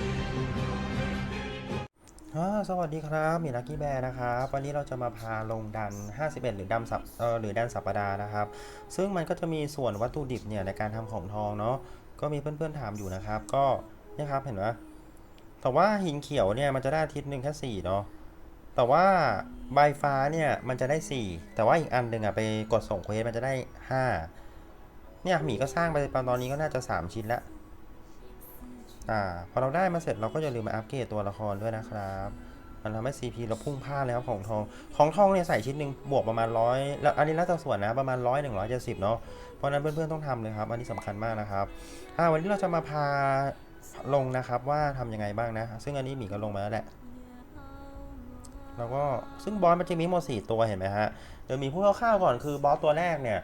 ่ สวัสดีครับมีลักกี้แบร์นะครับ วันนี้เราจะมาพาลงดัน 51 หรือดันสัปเออหรือดันสัปดาห์นะครับ ซึ่งมันก็จะมีส่วนวัตถุดิบเนี่ยในการทำของทองเนาะ ก็มีเพื่อนๆถามอยู่นะครับ ก็เนี่ยครับเห็นไหมแต่ว่าหินเขียวเนี่ยมันจะได้อาทิตย์หนึ่งแค่สี่เนาะ แต่ว่าใบฟ้าเนี่ยมันจะได้สี่แต่ว่าอีกอันหนึ่งอะไปกดส่งเควสมันจะได้ห้าเนี่ยหมีก็สร้างไปตอนนี้ก็น่าจะสามชิ้นละ อ่าพอเราได้มาเสร็จเราก็อย่าลืมมาอัปเกรดตัวละครด้วยนะครับ มันทำให้ CP เราพุ่งพลาดเลยครับของทอง ของทองเนี่ยใส่ชิ้นหนึ่งบวกประมาณร้อยแล้วอันนี้แล้วแต่ส่วนนะประมาณร้อยหนึ่งร้อยเจ็ดสิบเนาะ เพราะนั้นเพื่อนๆต้องทำเลยครับ อันนี้สำคัญมากนะครับอ่าวันนี้เราจะมาพาลงนะครับว่าทำยังไงบ้างนะ ซึ่งอันนี้หมีก็ลงมาแล้วแหละแล้วก็ซึ่งบอสมันจะมีหมดสี่ตัวเห็นไหมฮะเดี๋ยวมีพูดคร่าวๆก่อนคือบอสตัวแรกเนี่ย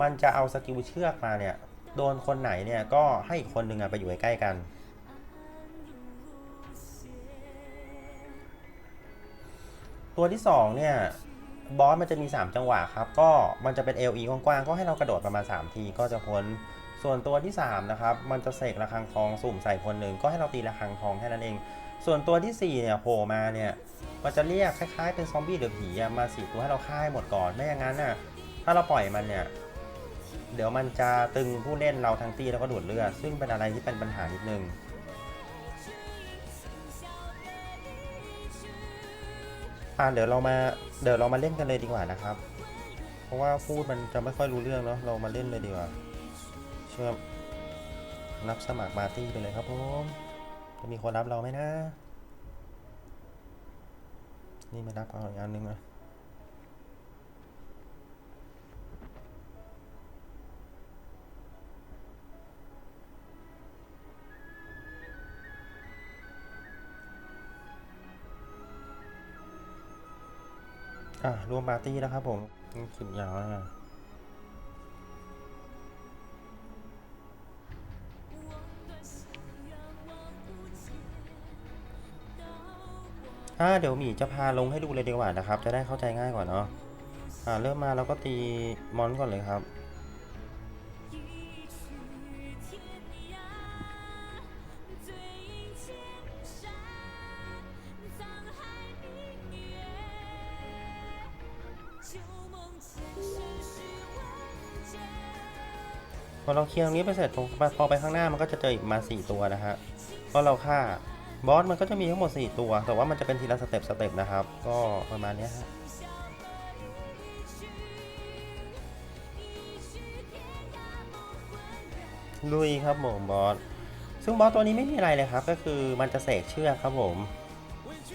มันจะเอาสกิลเชือกมาเนี่ย โดนคนไหนเนี่ยก็ให้อีกคนหนึ่งอะไปอยู่ใกล้กัน ตัวที่สองเนี่ยบอสมันจะมี 3 จังหวะครับ ก็มันจะเป็น LE กว้างๆ ก็ให้เรากระโดดประมาณ 3 ทีก็จะพ้น ส่วนตัวที่ 3 นะครับ มันจะเสกระฆังทองสุ่มใส่คนหนึ่ง ก็ให้เราตีระฆังทองแค่นั้นเอง ส่วนตัวที่ 4 เนี่ยโผล่มาเนี่ย มันจะเรียกคล้ายๆ เป็นซอมบี้หรือผีมาสี่ตัวให้เราฆ่าให้หมดก่อน ไม่อย่างนั้นน่ะ ถ้าเราปล่อยมันเนี่ย เดี๋ยวมันจะตึงผู้เล่นเราทั้งตีแล้วก็ดูดเลือด ซึ่งเป็นอะไรที่เป็นปัญหานิดนึง อ่าเดี๋ยวเรามาเดี๋ยวเรามาเล่นกันเลยดีกว่านะครับ เพราะว่าพูดมันจะไม่ค่อยรู้เรื่องเนาะเรามาเล่นเลยดีกว่า เชื่อมนับสมัครมาร์ตี้ไปเลยครับผมจะมีคนรับเราไหมนะ นี่มารับเอาอีกอันนึงนะ อะรวมปาร์ตี้แล้วครับผมขึ้นยาวแล้วนะอ่าเดี๋ยวหมีจะพาลงให้ดูเลยดีกว่านะครับ จะได้เข้าใจง่ายกว่าเนาะอ่าเริ่มมาเราก็ตีมอนก่อนเลยครับ อเราเคลียร์ตรงนี้ไปเสร็จพอพอไปข้างหน้ามันก็จะเจออีกมาสี่ตัวนะฮะพราะเราฆ่าบอสมันก็จะมีทั้งหมด 4 ตัว แต่ว่ามันจะเป็นทีละสเต็ปสเต็ปนะครับ ก็ประมาณนี้ฮะลุยครับผมบอส ซึ่งบอสตัวนี้ไม่มีอะไรเลยครับ ก็คือมันจะเสกเชือกครับผม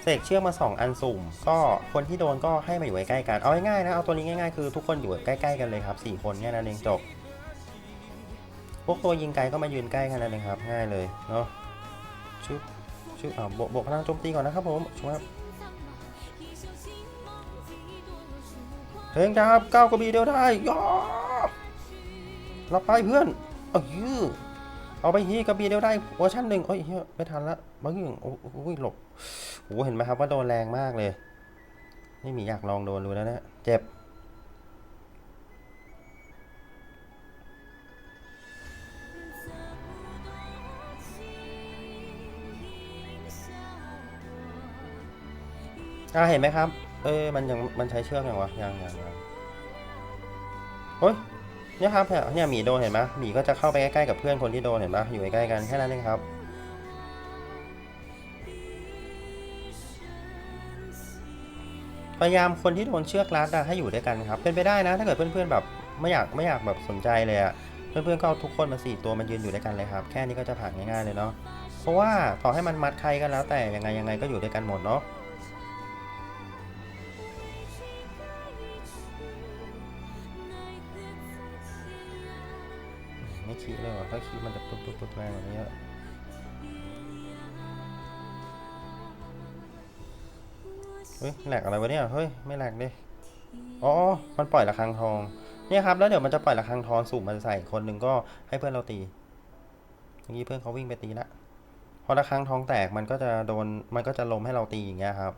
เสกเชือกมา 2 อันสุ่ม ก็คนที่โดนก็ให้มาอยู่ใกล้ๆกัน เอาง่ายๆนะ เอาตัวนี้ง่ายๆ คือทุกคนอยู่ใกล้ๆกันเลยครับ 4 คนแค่นั้นเองจบ พวกตัวยิงไกลก็มายืนใกล้แค่นั้นเองครับ ง่ายเลยเนาะชึบชึบอ่าบวกบวกพลังโจมตีก่อนนะครับผมช่วยเพลงจับก้าวกระบี่เดียวได้ย่อรับไปเพื่อนเออเอาไปฮีกระบี่เดียวได้เวอร์ชันหนึ่งเอ้ยเฮ้ยไม่ทันละบางอย่างโอ้โหหลบโอ้เห็นไหมครับว่าโดนแรงมากเลยนี่มีอยากลองโดนดูแล้วนะเจ็บ อ่าเห็นไหมครับ เออมันยังมันใช้เชือกอยังวะยังยังยังโอ้ยเนี่ยครับเนี่ยเนี่ยหมีโดนเห็นไหมหมีก็จะเข้าไปใกล้ๆกับเพื่อนคนที่โดนเห็นไหมอยู่ใกล้ๆกันแค่นั้นเองครับพยายามคนที่โดนเชือกรัดอะให้อยู่ด้วยกันครับ เป็นไปได้นะ ถ้าเกิดเพื่อนๆแบบไม่อยากไม่อยากแบบสนใจเลยอะเพื่อนๆก็เอาทุกคนมาสี่ตัวมันยืนอยู่ด้วยกันเลยครับ แค่นี้ก็จะผ่านง่ายๆเลยเนาะเพราะว่าต่อให้มันมัดใครก็แล้วแต่ยังไงยังไงก็อยู่ด้วยกันหมดเนาะ ถ้าคิดมันจะปุ๊บปุ๊บปุ๊บแรงกว่านี้เฮ้ยแหลกอะไรวะเนี่ยเฮ้ยไม่แหลกดิอ๋อ มันปล่อยระฆังทอง เนี่ยครับ แล้วเดี๋ยวมันจะปล่อยระฆังทองสุ่มมันใส่คนหนึ่งก็ให้เพื่อนเราตีอย่างนี้เพื่อนเขาวิ่งไปตีละพอระฆังทองแตกมันก็จะโดน มันก็จะล้มให้เราตีอย่างเงี้ยครับ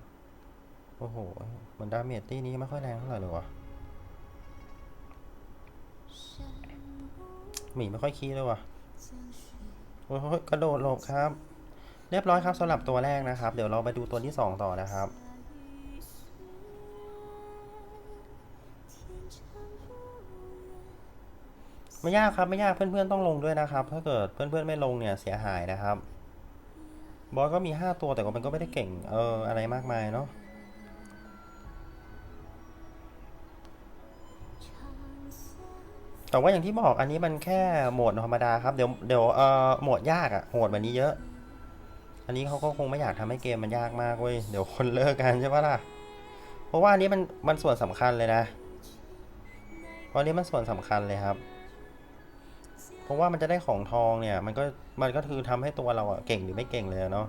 โอ้โห มันดาเมจตีนี้ไม่ค่อยแรงเท่าไหร่เลยวะ หมีไม่ค่อยคีเลยว่ะโอ้ยกระโดดหลบครับ เรียบร้อยครับสำหรับตัวแรกนะครับ เดี๋ยวเราไปดูตัวที่สองต่อนะครับไม่ยากครับไม่ยากเพื่อนๆต้องลงด้วยนะครับ ถ้าเกิดเพื่อนๆไม่ลงเนี่ยเสียหายนะครับ บอสก็มี 5 ตัวแต่ว่ามันก็ไม่ได้เก่งเอออะไรมากมายเนาะ แต่ว่าอย่างที่บอกอันนี้มันแค่โหมดธรรมดาครับ เดี๋ยวเดี๋ยวเอ่อโหมดยากอะ่ะโหมดแบบนี้เยอะ อันนี้เขาก็คงไม่อยากทำให้เกมมันยากมากเว้ยเดี๋ยวคนเลิกกันใช่ปะล่ะ เพราะว่าอันนี้มันมันส่วนสำคัญเลยนะเพราะอันนี้มันส่วนสำคัญเลยครับเพราะว่ามันจะได้ของทองเนี่ย มันก็มันก็คือทำให้ตัวเราอะเก่งหรือไม่เก่งเลยเนาะ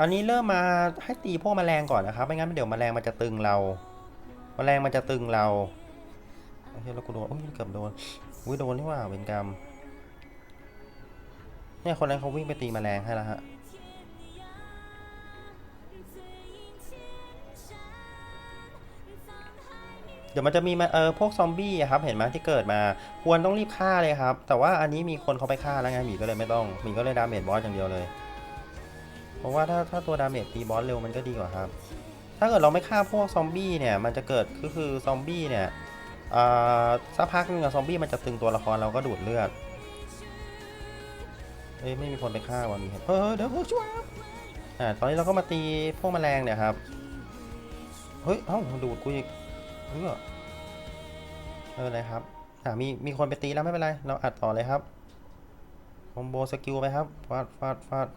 อันนี้เริ่มมาให้ตีพวกแมลงก่อนนะครับ ไม่งั้นเดี๋ยวแมลงมันจะตึงเรา แมลงมันจะตึงเราเฮ้ยแล้วกูโดนโอ้ยเกือบโดนอุ้ยโดนนี่ว่าเวรกรรมเนี่ยคนนั้นเขาวิ่งไปตีแมลงให้แล้วฮะเดี๋ยวมันจะมีมาเออพวกซอมบี้ครับเห็นไหมที่เกิดมาควรต้องรีบฆ่าเลยครับ แต่ว่าอันนี้มีคนเขาไปฆ่าแล้วไงหมีก็เลยไม่ต้องหมีก็เลยดาเมจบอสอย่างเดียวเลย เพราะว่าถ้าถ้าตัวดาเมจตีบอสเร็วมันก็ดีกว่าครับ ถ้าเกิดเราไม่ฆ่าพวกซอมบี้เนี่ยมันจะเกิดก็คือซอมบี้เนี่ยอ่าสักพักนึงอะซอมบี้มันจะตึงตัวละครเราก็ดูดเลือดเอ้ยไม่มีคนไปฆ่าวันนี้เฮ้ยเดี๋ยวช่วยครับอ่าตอนนี้เราก็มาตีพวกแมลงเนี่ยครับเฮ้ยเอ้าดูดกูอีกเออไม่เป็นไรครับอ่ามีมีคนไปตีแล้วไม่เป็นไรเราอัดต่อเลยครับคอมโบสกิลไปครับฟาดฟาดฟาด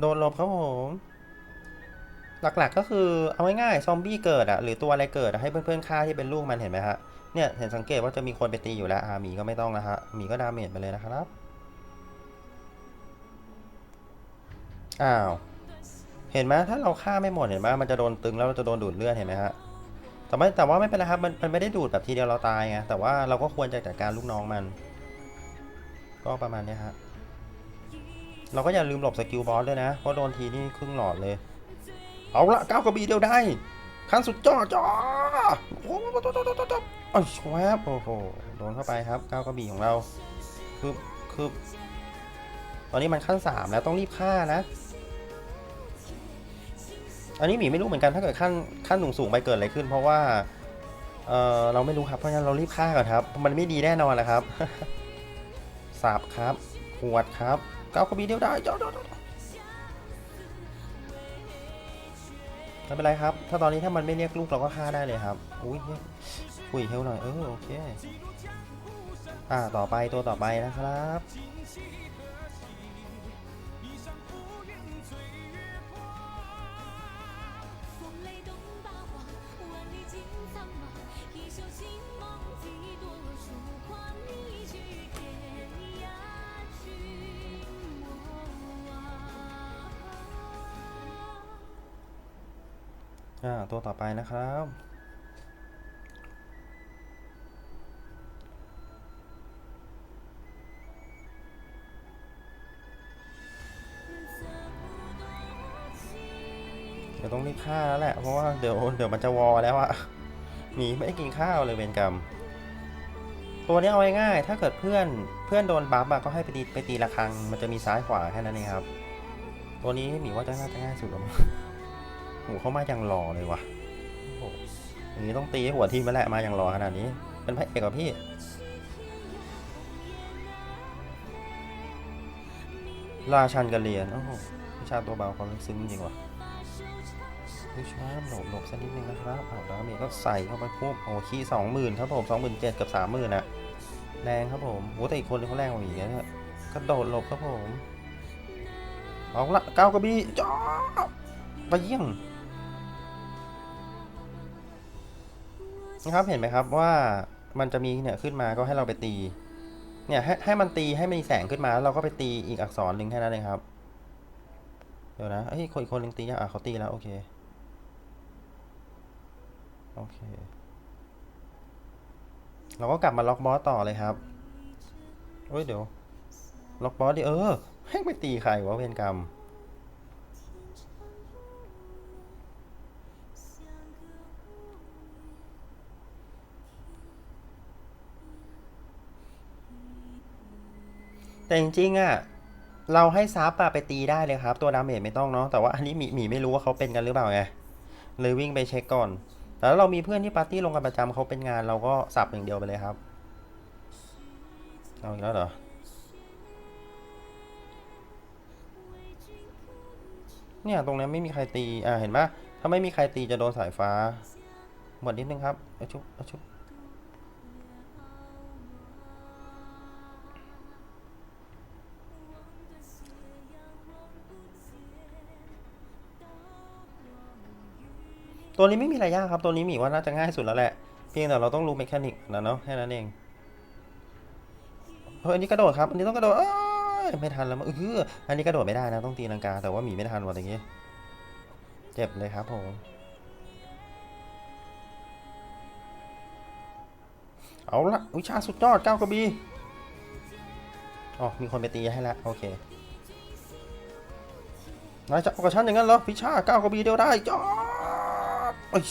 โดนลบครับผม หลักๆก็คือเอาง่ายๆซอมบี้เกิดอะหรือตัวอะไรเกิดให้เพื่อนๆฆ่าที่เป็นลูกมันเห็นไหมฮะเนี่ยเห็นสังเกตว่าจะมีคนไปตีอยู่แล้วอาหมีก็ไม่ต้องนะฮะหมีก็ดาเมจไปเลยนะครับ อ้าว เห็นไหมถ้าเราฆ่าไม่หมดเห็นไหมมันจะโดนตึงแล้วเราจะโดนดูดเลือดเห็นไหมฮะแต่ไม่แต่ว่าไม่เป็นไรครับมันมันไม่ได้ดูดแบบทีเดียวเราตายไงแต่ว่าเราก็ควรจะจัดการลูกน้องมัน ก็ประมาณนี้ฮะ เราก็อย่าลืมหลบสกิลบอสด้วยนะ เพราะโดนทีนี่ครึ่งหลอดเลย เอาละก้าวกระบี่เดียวได้ ขั้นสุดยอดจ้าโอ้โหโอ้ชวบโอ้โห โดนเข้าไปครับก้าวกระบี่ของเรา คือคือ ตอนนี้มันขั้นสามแล้วต้องรีบฆ่านะ อันนี้หมีไม่รู้เหมือนกันถ้าเกิดขั้นขั้นสูงสูงไปเกิดอะไรขึ้น เพราะว่า เออเราไม่รู้ครับ เพราะฉะนั้นเรารีบฆ่าก่อนครับ มันไม่ดีแน่นอนแหละครับสับครับ ขวดครับ ก้าวกระบี่เดียวได้จ้าจ้าจ้าไม่เป็นไรครับ ถ้าตอนนี้ถ้ามันไม่เรียกลูกเราก็ฆ่าได้เลยครับ อุ้ยคุยเฮลหน่อย เออ โอเค อ่า ต่อไปตัวต่อไปนะครับ อ่าตัวต่อไปนะครับ เดี๋ยวต้องรีบฆ่าแล้วแหละ เพราะว่าเดี๋ยวเดี๋ยวมันจะวอแล้วอะหมีไม่ได้กินข้าวเลยเวรกรรม ตัวนี้เอาง่ายๆถ้าเกิดเพื่อนเพื่อนโดนบัฟอะก็ให้ไปตีไปตีระฆัง มันจะมีซ้ายขวาแค่นั้นเองครับ ตัวนี้หมีว่าจะน่าจะง่ายสุดแล้วมั้ง โหเขามาอย่างหล่อเลยว่ะโอ้โหอย่างนี้ต้องตีให้หัวทีมมาแหละมาอย่างหล่อขนาดนี้ เป็นพระเอกกับพี่ ราชันกระเรียนโอ้โหวิชาตัวเบาความลึกซึ้งจริงว่ะวิชาหลบหลบสักนิดนึงนะครับเอาดาเมจก็ใส่เข้าไปปุ๊บโอ้ขี้สองหมื่นครับผมสองหมื่นเจ็ดกับสามหมื่นอะแรงครับผมโอ้แต่อีกคนนึงเขาแรงกว่าอีกนะเนี่ยกระโดดหลบครับผม เอาละก้าวกระบี่จ้าไปเยี่ยง นะครับเห็นไหมครับว่ามันจะมีเนี่ยขึ้นมาก็ให้เราไปตี เนี่ยให้ให้มันตีให้มันมีแสงขึ้นมาแล้วเราก็ไปตีอีกอักษรหนึ่งแค่นั้นเองครับ เดี๋ยวนะเอ้ยคนอีกคนหนึ่งตียังอะเขาตีแล้วโอเคโอเค เราก็กลับมาล็อกบอสต่อเลยครับเฮ้ยเดี๋ยว ล็อกบอสดิเออให้ไปตีใครวะเวรกรรม แต่จริงๆอะเราให้ซับอะไปตีได้เลยครับ ตัวดาเมจไม่ต้องเนาะแต่ว่าอันนี้หมีหมีไม่รู้ว่าเขาเป็นกันหรือเปล่าไงเลยวิ่งไปเช็คก่อนแต่ถ้าเรามีเพื่อนที่ปาร์ตี้ลงกันประจำเขาเป็นงานเราก็สับอย่างเดียวไปเลยครับเอาอีกแล้วเหรอเนี่ยตรงนี้ไม่มีใครตีอ่าเห็นปะถ้าไม่มีใครตีจะโดนสายฟ้าหมดนิดนึงครับอชุบอชุบ ตัวนี้ไม่มีอะไรยากครับ ตัวนี้หมีว่าน่าจะง่ายสุดแล้วแหละ เพียงแต่เราต้องรู้เมคานิกนะเนาะแค่นั้นเองเฮ้ยอันนี้กระโดดครับ อันนี้ต้องกระโดดไม่ทันแล้วมั้งเอออันนี้กระโดดไม่ได้นะต้องตีลังกา แต่ว่าหมีไม่ทันว่ะอย่างงี้ เจ็บเลยครับผมเอาละวิชาสุดยอดเก้ากระบี่อ๋อมีคนไปตีให้แล้วโอเคนายจะเอากับฉันอย่างนั้นเหรอวิชาเก้ากระบี่เดียวได้จอ ดเอ้ย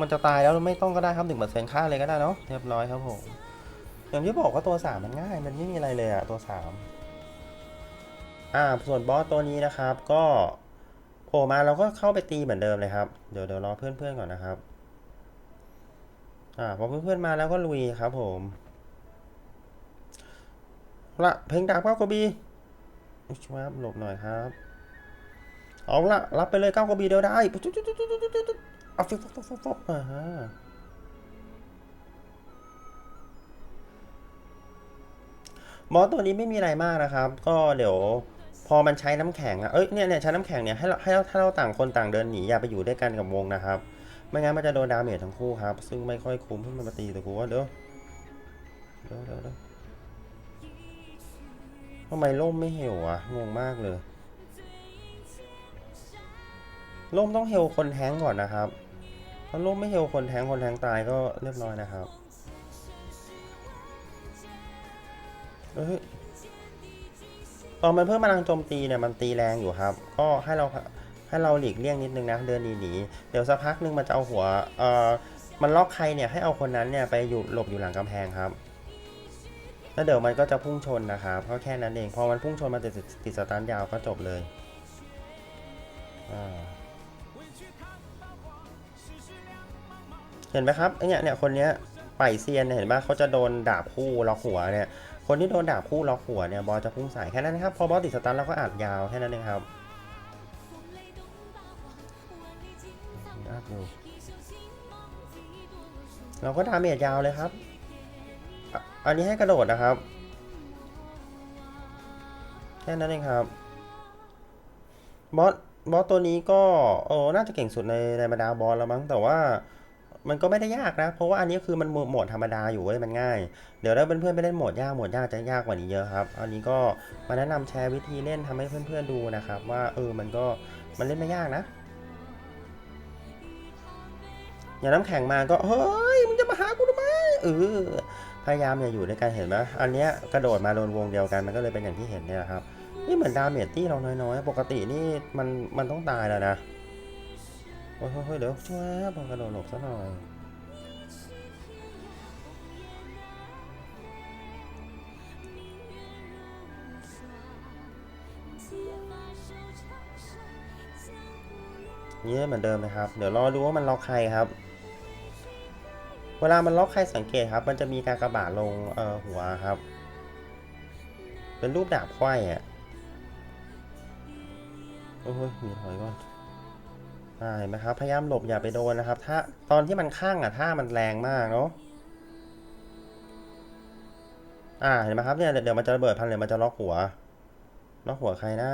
มันจะตายแล้วไม่ต้องก็ได้ครับหนึ่งเปอร์เซ็นค่าเลยก็ได้เนาะเรียบร้อยครับผมอย่างที่บอกว่าตัวสามมันง่าย มันไม่มีอะไรเลยอะตัวสามอ่าส่วนบอสตัวนี้นะครับก็โผล่มาเราก็เข้าไปตีเหมือนเดิมเลยครับ เดี๋ยวเดี๋ยวรอเพื่อนๆก่อนนะครับ อ่าพอเพื่อนๆมาแล้วก็ลุยครับผมละเพลงดาบเก้ากบี อุ๊ยช่วยครับหลบหน่อยครับ เอาละรับไปเลยเก้ากระบี่เดียวได้จุ๊ดจุ๊ดจุ๊ดจุ๊ดจุ๊ดจุ๊ดเอาฟิบฟบฟบฟบอ่าฮะบอสตัวนี้ไม่มีอะไรมากนะครับ ก็เดี๋ยวพอมันใช้น้ำแข็งอะเอ้ย เนี่ยเนี่ยใช้น้ำแข็งเนี่ยให้เราให้เราถ้าเราต่างคนต่างเดินหนีอย่าไปอยู่ด้วยกันกับวงนะครับ ไม่งั้นมันจะโดนดาเมจทั้งคู่ครับ ซึ่งไม่ค่อยคุ้มเพื่อมันมาตีแต่กูว่าเดี๋ยวเดี๋ยวเดี๋ยวเดี๋ยว ทำไมล่มไม่เหี่ยวอะงงมากเลยล่มต้องเฮลคนแทงก่อนนะครับ ถ้าล่มไม่เฮลคนแทงคนแทงตายก็เรียบร้อยนะครับ เฮ้ย ตอนมันเพิ่มพลังโจมตีเนี่ยมันตีแรงอยู่ครับ ก็ให้เราให้เราหลีกเลี่ยงนิดนึงนะ เดินหนีหนีเดี๋ยวสักพักนึงมันจะเอาหัว เอ่อ มันล็อกใครเนี่ยให้เอาคนนั้นเนี่ยไปอยู่หลบอยู่หลังกำแพงครับ แล้วเดี๋ยวมันก็จะพุ่งชนนะครับก็แค่นั้นเองพอมันพุ่งชนมันติดติดสตาร์ทยาวก็จบเลยเห็นไหมครับเนี่ยเนี่ยคนเนี้ยไปเซียนเห็นไหมเขาจะโดนดาบคู่ล็อกหัวเนี่ย คนที่โดนดาบคู่ล็อกหัวเนี่ยบอสจะพุ่งใส่แค่นั้นนะครับ พอบอสติดสตาร์ทเราก็อัดยาวแค่นั้นเองครับเราก็ดาเมจยาวเลยครับ อันนี้ให้กระโดดนะครับ แค่นั้นเองครับ บอส บอสตัวนี้ก็โอ้น่าจะเก่งสุดในในบรรดาบอสแล้วมั้ง แต่ว่ามันก็ไม่ได้ยากนะ เพราะว่าอันนี้คือมันโหมดธรรมดาอยู่เว้ย มันง่าย เดี๋ยวถ้าเพื่อนๆไปเล่นโหมดยากโหมดยากจะยากกว่านี้เยอะครับ อันนี้ก็มาแนะนำแชร์วิธีเล่นทำให้เพื่อนๆดูนะครับ ว่าเออ มันก็มันเล่นไม่ยากนะ อย่างน้ำแข็งมาก็เฮ้ย มึงจะมาหากูทำไมเออ พยายามอย่าอยู่ด้วยกันเห็นไหมอันเนี้ยกระโดดมาโดนวงเดียวกันมันก็เลยเป็นอย่างที่เห็นเนี่ยครับนี่เหมือนดาเมจที่เราน้อยๆ ปกตินี่มันมันต้องตายแล้วนะ โอ้ยเฮ้ยเดี๋ยวช่วยพอกระโดดหลบซะหน่อยนี่เหมือนเดิมนะครับ เดี๋ยวรอดูว่ามันล็อกใครครับ เวลามันล็อกใครสังเกตครับ มันจะมีการกระบาดลงเอ่อหัวครับ เป็นรูปดาบไขว้อะโอ้ยมีถอยก่อนอ่าเห็นไหมครับพยายามหลบอย่าไปโดนนะครับ ถ้าตอนที่มันข้างอะถ้ามันแรงมากเนาะอ่าเห็นไหมครับเนี่ยเดี๋ยวเดี๋ยวมันจะระเบิดพันเลยมันจะล็อกหัวล็อกหัวใครนะ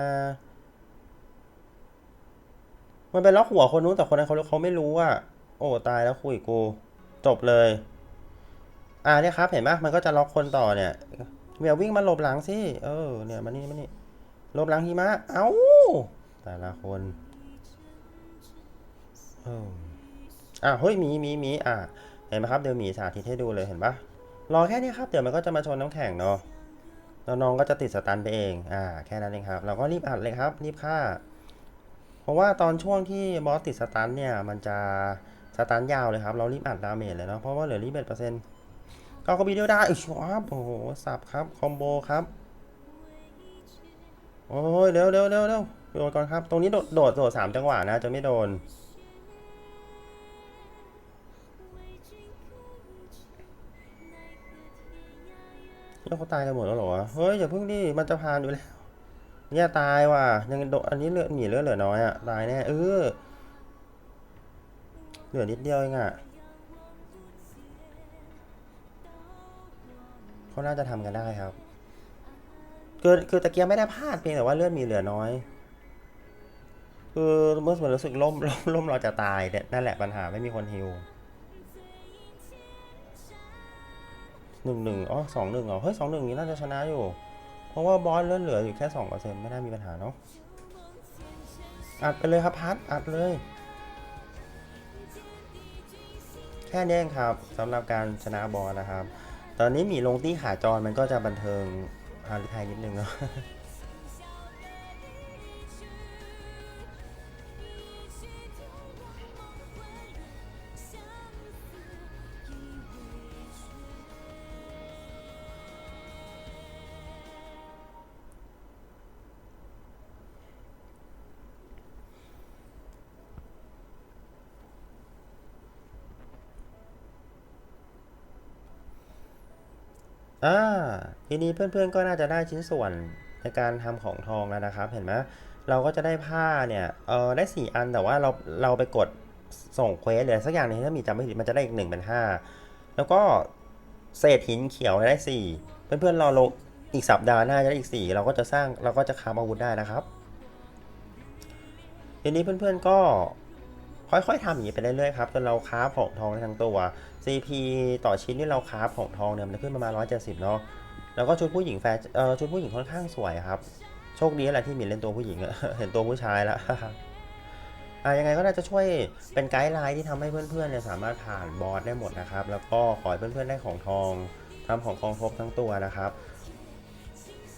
มันเป็นล็อกหัวคนนู้นแต่คนนั้นเขาเขาไม่รู้อะโอ้ตายแล้วคุยกู จบเลย อ่าเนี่ยครับ เห็นไหมมันก็จะล็อกคนต่อเนี่ยเมียวิ่งมาหลบหลังสิ เออ เนี่ยมานี่มานี่หลบหลังหิมะ เอ้า แต่ละคนเอออ่าเฮ้ยมีมีมีอ่าเห็นไหมครับ เดี๋ยวมีสาธิตให้ดูเลยเห็นปะรอแค่นี้ครับ เดี๋ยวมันก็จะมาชนน้ำแข็งเนาะแล้วน้องก็จะติดสตันไปเอง อ่า แค่นั้นเองครับ เราก็รีบอัดเลยครับ รีบฆ่า เพราะว่าตอนช่วงที่บอสติดสตันเนี่ย มันจะ สตันยาวเลยครับ เรารีบอัดดาเมจเลยเนาะเพราะว่าเหลือรีบเอ็ดเปอร์เซ็นต์ก็คอมบิเดียวได้ชวับโอ้โหสับครับคอมโบครับโอ้ยเร็วเร็วเร็วเร็วโดดก่อนครับ ตรงนี้โดดโดดโดดสามจังหวะนะจะไม่โดนแล้วเขาตายกันหมดแล้วหรอวะ เฮ้ยอย่าเพิ่งดิมันจะพานอยู่แล้วเนี่ยตายว่ะ ยังโดอันนี้เลือดหมีเลือดเหลือน้อยอะ ตายแน่เออ เหลือนิดเดียวเองอะเขาน่าจะทำกันได้ครับ คือคือตะเกียบไม่ได้พลาดเพียงแต่ว่าเลือดมีเหลือน้อย คือเมื่อมันรู้สึกล่มล่มล่มเราจะตายเนี่ยนั่นแหละปัญหาไม่มีคนฮิวหนึ่งหนึ่งอ๋อสองหนึ่งเหรอเฮ้ยสองหนึ่งนี้น่าจะชนะอยู่ เพราะว่าบอสเลือดเหลืออยู่แค่สองเปอร์เซ็นต์ไม่น่ามีปัญหาเนาะอัดไปเลยครับพัดอัดเลย แค่นี้งครับสำหรับการชนะบอลนะครับ ตอนนี้มีลงที่ขาจรมันก็จะบันเทิงฮาริไทยนิดนึงเนาะ อ่าทีนี้เพื่อนๆก็น่าจะได้ชิ้นส่วนในการทำของทองแล้วนะครับ เห็นไหมเราก็จะได้ผ้าเนี่ยเออได้ 4 อันแต่ว่าเราเราไปกดส่งเควสเลยสักอย่างหนึงถ้ามีจำไม่ผิดมันจะได้อีกหนึ่งเป็นห้าแล้วก็เศษหินเขียวได้สี่เพื่อนๆเราลงอีกสัปดาห์หน้าจะได้อีกสี่เราก็จะสร้างเราก็จะคาฟอาวุธได้นะครับ ทีนี้เพื่อนๆก็ ค่อยๆทำอย่างนี้ไปเรื่อยๆครับจนเราคราฟของทองทั้งตัว CP ต่อชิ้นที่เราคราฟของทองเนี่ยมันจะขึ้นประมาณ170 เนาะแล้วก็ชุดผู้หญิงแฟชเออชุดผู้หญิงค่อนข้างสวยครับโชคดีแหละที่มีเล่นตัวผู้หญิงเห็นตัวผู้ชายแล้วอะยังไงก็น่าจะช่วยเป็นไกด์ไลน์ที่ทำให้เพื่อนๆเนี่ยสามารถผ่านบอสได้หมดนะครับ แล้วก็ขอให้เพื่อนๆได้ของทองทำของกองครบทั้งตัวนะครับ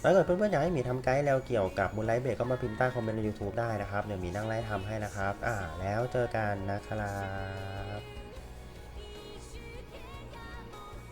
ถ้าเกิดเพื่อนๆอยากให้มีทำไกด์แล้วเกี่ยวกับมูลไลท์เบรกก็มาพิมพ์ใต้คอมเมนต์ใน YouTube ได้นะครับ เดี๋ยวมีนั่งไล่ทำให้นะครับ อ่า แล้วเจอกันนะครับ